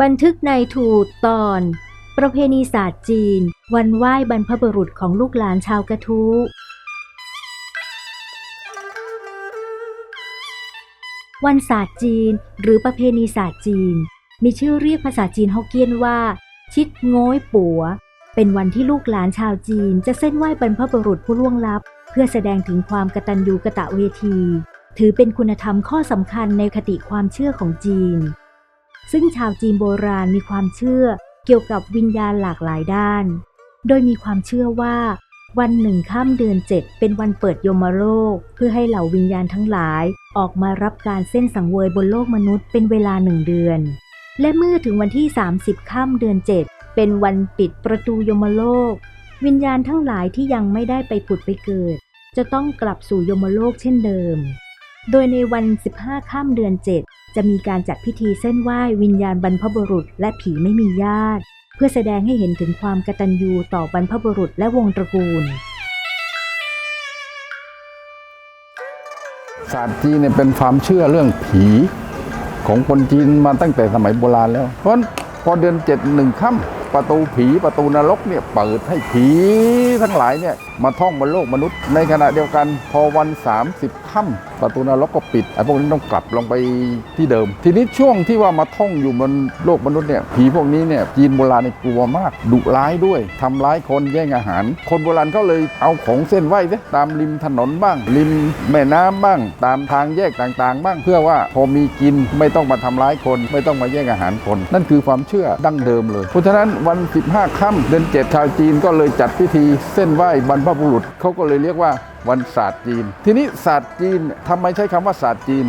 บันทึกในถูดตอน ประเพณีศาสตร์จีน วันไหว้บรรพบุรุษของลูกหลานชาวกระทู้ วันศาสตร์จีน หรือประเพณีศาสตร์จีน มีชื่อเรียกภาษาจีนฮกเกี้ยนว่า ชิดโง้ยปัว เป็นวันที่ลูกหลานชาวจีน จะเส้นไหว้บรรพบุรุษผู้ล่วงลับ เพื่อแสดงถึงความกตัญญูกะตะเวที ถือเป็นคุณธรรมข้อสำคัญในคติความเชื่อของจีน ซึ่งชาวจีนโบราณมีความเชื่อเกี่ยวกับวิญญาณหลากหลายด้าน โดยมีความเชื่อว่า วันหนึ่งข้ามเดือนเจ็ดเป็นวันเปิดยมโลก เพื่อให้เหล่าวิญญาณทั้งหลายออกมารับการเส้นสังเวยบนโลกมนุษย์เป็นเวลาหนึ่งเดือน และเมื่อถึงวันที่ 30ข้ามเดือนเจ็ดเป็นวันปิดประตูยมโลก วิญญาณทั้งหลายที่ยังไม่ได้ไปผุดไปเกิด จะต้องกลับสู่ยมโลกเช่นเดิม โดยในวัน 15 ข้ามเดือน 7 จะมีการจัดพิธีเส้นไหว้วิญญาณบรรพบุรุษและผีไม่มีญาติ เพื่อแสดงให้เห็นถึงความกตัญญูต่อบรรพบุรุษและวงตระกูลศาสตร์จีนเนี่ยเป็นความเชื่อเรื่องผีของคนจีนมาตั้งแต่สมัยโบราณแล้ว เพราะพอเดือนเจ็ดหนึ่งค่ำประตูผีประตูนรกเนี่ยเปิดให้ผีทั้งหลายเนี่ยมาท่องบนโลกมนุษย์ ในขณะเดียวกันพอวัน 30 ค่ำประตูนรกก็ปิดไอ้พวกนี้ต้องกลับลงไปที่เดิม ทีนี้ช่วงที่ว่ามาท่องอยู่บนโลกมนุษย์เนี่ยผีพวกนี้เนี่ยจีนโบราณเนี่ยกลัวมากดุร้ายด้วยทำร้ายคนแย่งอาหาร คนโบราณเขาเลยเอาของเส้นไหว้ซะตามริมถนนบ้าง ริมแม่น้ำบ้าง ตามทางแยกต่างๆ บ้างเพื่อว่าพอมีกินไม่ต้องมาทำร้ายคน ไม่ต้องมาแย่งอาหารคน นั่นคือความเชื่อดั้งเดิมเลย เพราะฉะนั้นวัน 15 ค่ำเดือน7ชาวจีนก็เลยจัดพิธีเส้นไหว้บรรพบุรุษเขาก็เลยเรียกว่า วันศาสตร์จีน ทีนี้ศาสตร์จีนทำไมใช้คำว่าศาสตร์จีน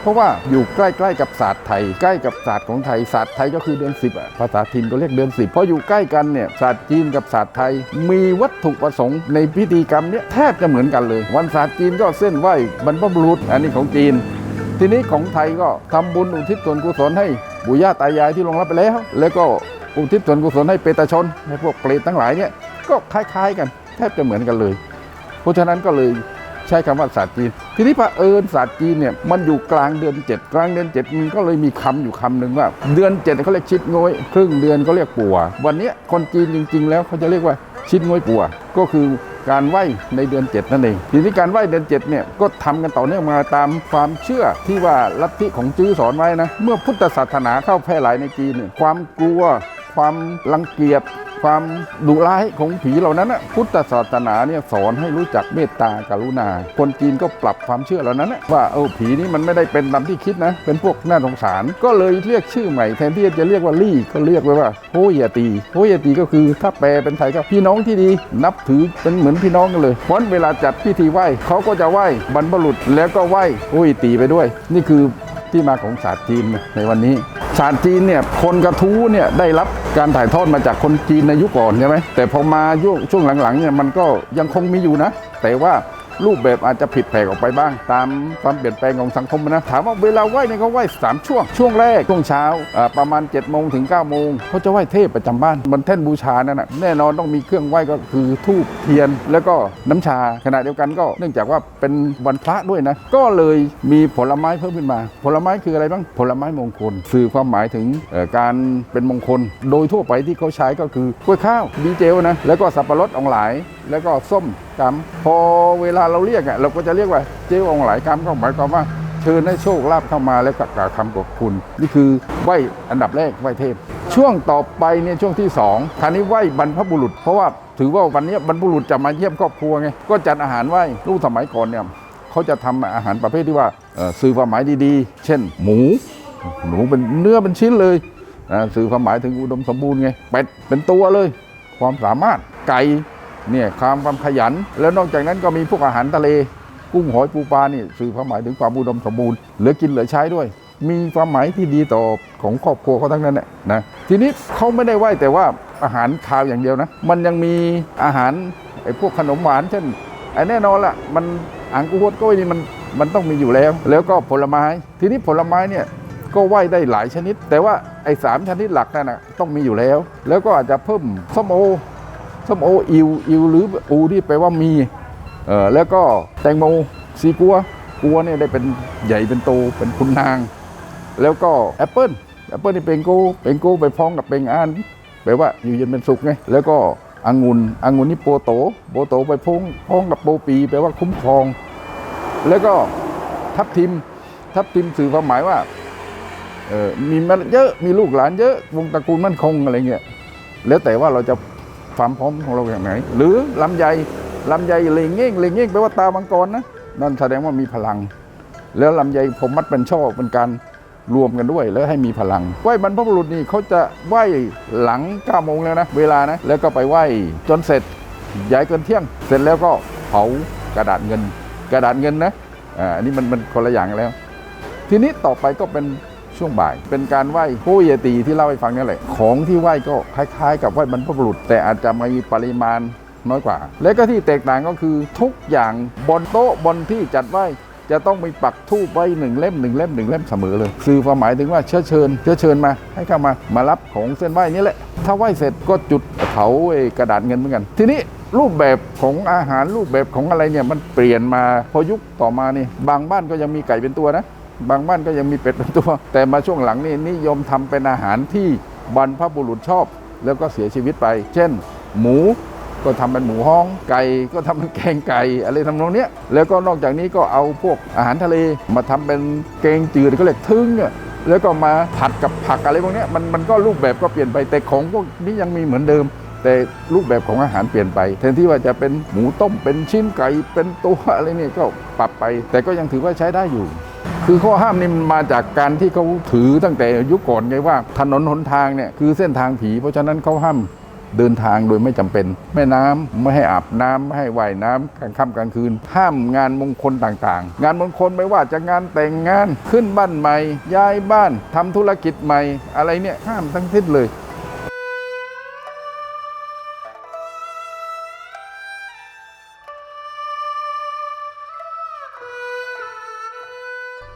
เพราะว่าอยู่ใกล้ๆกับศาสตร์ไทย ใกล้กับศาสตร์ของไทยศาสตร์ไทยก็คือเดือน10อะภาษาถิ่นก็เรียกเดือน10เพราะอยู่ใกล้กันเนี่ยศาสตร์จีนกับศาสตร์ไทย มีวัตถุประสงค์ในพิธีกรรมเนี้ยแทบจะเหมือนกันเลย วันศาสตร์จีนก็เส้นไหว้บรรพบุรุษอันนี้ของจีน ทีนี้ของไทยก็ทำบุญอุทิศส่วนกุศลให้ปู่ย่าตายายที่ลงรับไปแล้ว แล้วก็อุทิศส่วนกุศลให้เปตชนให้พวกเปรตทั้งหลายเนี่ยก็คล้ายๆกันแทบจะเหมือนกันเลย เพราะฉะนั้นก็เลยใช้คำว่าศาสตร์จีน ทีนี้พระเอิญศาสตร์จีนเนี่ยมันอยู่กลางเดือนเจ็ดกลางเดือนเจ็ดมันก็เลยมีคำอยู่คำหนึ่งว่า เดือนเจ็ดเขาเรียกชิดงวยครึ่งเดือนเขาเรียกปัว วันนี้คนจีนจริง ๆ แล้วเขาจะเรียกว่าชิดงวยปัว ก็คือการไหว้ในเดือนเจ็ดนั่นเอง ทีนี้การไหว้เดือนเจ็ดเนี่ยก็ทำกันต่อเนื่องมาตามความเชื่อที่ว่าลัทธิของจื้อสอนไว้นะ เมื่อพุทธศาสนาเข้าแพร่หลายในจีนเนี่ยความกลัว ความรังเกียจ ความดุร้ายของผีเหล่านั้นนะพุทธศาสนาเนี่ยสอนให้รู้จักเมตตากรุณา คนจีนก็ปรับความเชื่อเหล่านั้นนะว่าเออผีนี้มันไม่ได้เป็นตามที่คิดนะ เป็นพวกน่าสงสาร ก็เลยเรียกชื่อใหม่แทนที่จะเรียกว่าลี่ก็เรียกไว้ว่าโฮเยตีโฮเยตีก็คือถ้าแปลเป็นไทยก็พี่น้องที่ดี นับถือเป็นเหมือนพี่น้องกันเลยเพราะเวลาจัดพิธีไหว้เขาก็จะไหว้บรรพบุรุษแล้วก็ไหว้โฮเยตีไปด้วย นี่คือที่มาของศาสตร์จีนในวันนี้ ศาสตร์จีนเนี่ยคนกระทู้เนี่ยได้รับการถ่ายทอดมาจากคนจีนในยุคก่อนใช่ไหมแต่พอมายุคช่วงหลังๆเนี่ยมันก็ยังคงมีอยู่นะ แต่ว่า รูปแบบอาจจะผิดแผกออกไปบ้าง ตามความเปลี่ยนแปลงของสังคมนะถามว่าเวลาไหว้เนี่ยเขาไหว้สามช่วง ช่วงแรกช่วงเช้าประมาณ7จ็ดโมงถึง9ก้าโมงเขาจะไหว้เทพประจำบ้านบนแท่นบูชานั่นนะแน่นอนต้องมีเครื่องไหว้ก็คือทูบเทียน แล้วก็น้ำชาขณะเดียวกันก็เนื่องจากว่าเป็นวันพระด้วยนะ ก็เลยมีผลไม้เพิ่มขึ้นมา ผลไม้คืออะไรบ้างผลไม้มงคล สื่อความหมายถึงการเป็นมงคล โดยทั่วไปที่เขาใช้ก็คือกล้วยข้าวดีเจลนะแล้วก็สับปะรดอองหลายแล้วก็ส้มกำพอเวลาเราเรียกอะเราก็จะเรียกว่าเจ้าอองหลายกำก็หมายความว่าเชิญให้โชคลาภเข้ามาแล้วก็กาวคำขอบคุณ นี่คือไหว้อันดับแรกไหว้เทพ ช่วงต่อไปเนี่ยช่วงที่สองคราวนี้ไหว้บรรพบุรุษ เพราะว่าถือว่าวันนี้บรรพบุรุษจะมาเยี่ยมครอบครัวไงก็จัดอาหารไหว้ลูกสมัยก่อนเนี่ยเขาจะทำอาหารประเภทที่ว่าสื่อความหมายดีๆ เช่น หมูหมูเป็นเนื้อเป็นชิ้นเลยสื่อความหมายถึงอุดมสมบูรณ์ไงเป็ดเป็นตัวเลย ความสามารถไก่ เนี่ยความความขยัน แล้วนอกจากนั้นก็มีพวกอาหารทะเล กุ้งหอยปูปลานี่สื่อความหมายถึงความอุดมสมบูรณ์เหลือกินเหลือใช้ด้วย มีความหมายที่ดีต่อของครอบครัวเขาทั้งนั้นแหละนะทีนี้เขาไม่ได้ไหวแต่ว่าอาหารคาวอย่างเดียวนะ มันยังมีอาหารไอ้พวกขนมหวาน เช่นไอ้แน่นอนละมันอ่างกูฮวดก้อยนี่มันมันต้องมีอยู่แล้ว แล้วก็ผลไม้ ทีนี้ผลไม้เนี่ยก็ไหว้ได้หลายชนิด แต่ว่าไอ้สามชนิดหลักนั่นนะต้องมีอยู่แล้ว แล้วก็อาจจะเพิ่มส้มโอ ส้มโออิวอิวหรืออูที่แปลว่ามีเออแล้วก็แตงโมซีกัวกัวเนี่ยได้เป็นใหญ่เป็นโตเป็นคุณนาง แล้วก็แอปเปิลแอปเปิลนี่เปงโกเปงโกไปพ้องกับเปงอานแปลว่าอยู่เย็นเป็นสุขไงแล้วก็องุ่นองุ่นนี่โปโตโปโตไปพ้องพ้องกับโปปีแปลว่าคุ้มครอง แล้วก็ทับทิมทับทิมสื่อความหมายว่าเออมีมันเยอะมีลูกหลานเยอะวงตระกูลมั่นคงอะไรเงี้ยแล้วแต่ว่าเราจะ ความพร้อมของเราอย่างไหน หรือลำไยลำไยเลงเง่งเลงเง่งแปลว่าตามังกรนะนั่นแสดงว่ามีพลัง แล้วลำไยผมมัดเป็นช่อเป็นการรวมกันด้วยแล้วให้มีพลังไหว้บรรพบุรุษนี่เขาจะไหว้หลัง9โมงแล้วนะ เวลานะแล้วก็ไปไหว้จนเสร็จย้ายเกินเที่ยง เสร็จแล้วก็เผากระดาษเงิน กระดาษเงินนะอ่าอันนี้มันมันคนละอย่างแล้ว ทีนี้ต่อไปก็เป็น ช่วงบ่าย เป็นการไหว้ผู้เยตีที่เล่าให้ฟังนั่แหละ ของที่ไหว้ก็คล้ายๆ กับไหว้บรรพบุรุษ แต่อาจจะมีปริมาณน้อยกว่า และก็ที่แตกต่างก็คือทุกอย่างบนโต๊ะบนที่จัดไหว้จะต้องมีปักทูบไว้หนึ่งเล่มหนึ่งเล่มหนึ่งเล่มเสมอเลยสื่อความหมายถึงว่าเชื้อเชิญเชื้อเชิญมาให้เข้ามามารับของเส้นไหว้นี้แหละ ถ้าไหว้เสร็จก็จุดเผาไอ้กระดาษเงินเหมือนกัน ทีนี้รูปแบบของอาหารรูปแบบของอะไรเนี่ยมันเปลี่ยนมาพอยุคต่อมานี่บางบ้านก็ยังมีไก่เป็นตัวนะ บางบ้านก็ยังมีเป็ดเป็นตัว แต่มาช่วงหลังนี่นิยมทำเป็นอาหารที่บรรพบุรุษชอบ แล้วก็เสียชีวิตไป เช่น หมูก็ทำเป็นหมูฮ้อง ไก่ก็ทำเป็นแกงไก่อะไรทำนองเนี้ยแล้วก็นอกจากนี้ก็เอาพวกอาหารทะเลมาทำเป็นแกงจืดก็เรียกทึ่งแล้วก็มาผัดกับผักอะไรพวกเนี้ยมันมันก็รูปแบบก็เปลี่ยนไปแต่ของพวกนี้ยังมีเหมือนเดิม แต่รูปแบบของอาหารเปลี่ยนไป แทนที่ว่าจะเป็นหมูต้มเป็นชิ้นไก่เป็นตัวอะไรเนี่ยก็ปรับไป แต่ก็ยังถือว่าใช้ได้อยู่ คือข้อห้ามนี่มันมาจากการที่เขาถือตั้งแต่ยุคก่อนไงว่าถนนหนทางเนี่ยคือเส้นทางผี เพราะฉะนั้นเขาห้ามเดินทางโดยไม่จำเป็น แม่น้ำไม่ให้อาบน้ำไม่ให้ว่ายน้ำกลางค่ำกลางคืน ห้ามงานมงคลต่างๆ งานมงคลไม่ว่าจะงานแต่งงานขึ้นบ้านใหม่ ย้ายบ้านทำธุรกิจใหม่ อะไรเนี่ยห้ามทั้งสิ้นเลย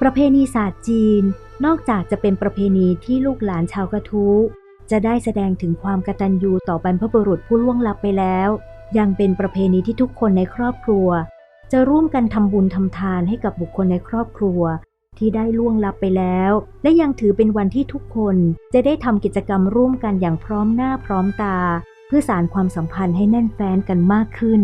ประเพณีศาสตร์จีน นอกจากจะเป็นประเพณีที่ลูกหลานชาวกระทู้จะได้แสดงถึงความกตัญญูต่อบรรพบุรุษผู้ล่วงลับไปแล้ว ยังเป็นประเพณีที่ทุกคนในครอบครัว จะร่วมกันทำบุญทำทานให้กับบุคคลในครอบครัว ที่ได้ล่วงลับไปแล้ว และยังถือเป็นวันที่ทุกคนจะได้ทำกิจกรรมร่วมกันอย่างพร้อมหน้าพร้อมตา เพื่อสารความสัมพันธ์ให้แน่นแฟ้นกันมากขึ้น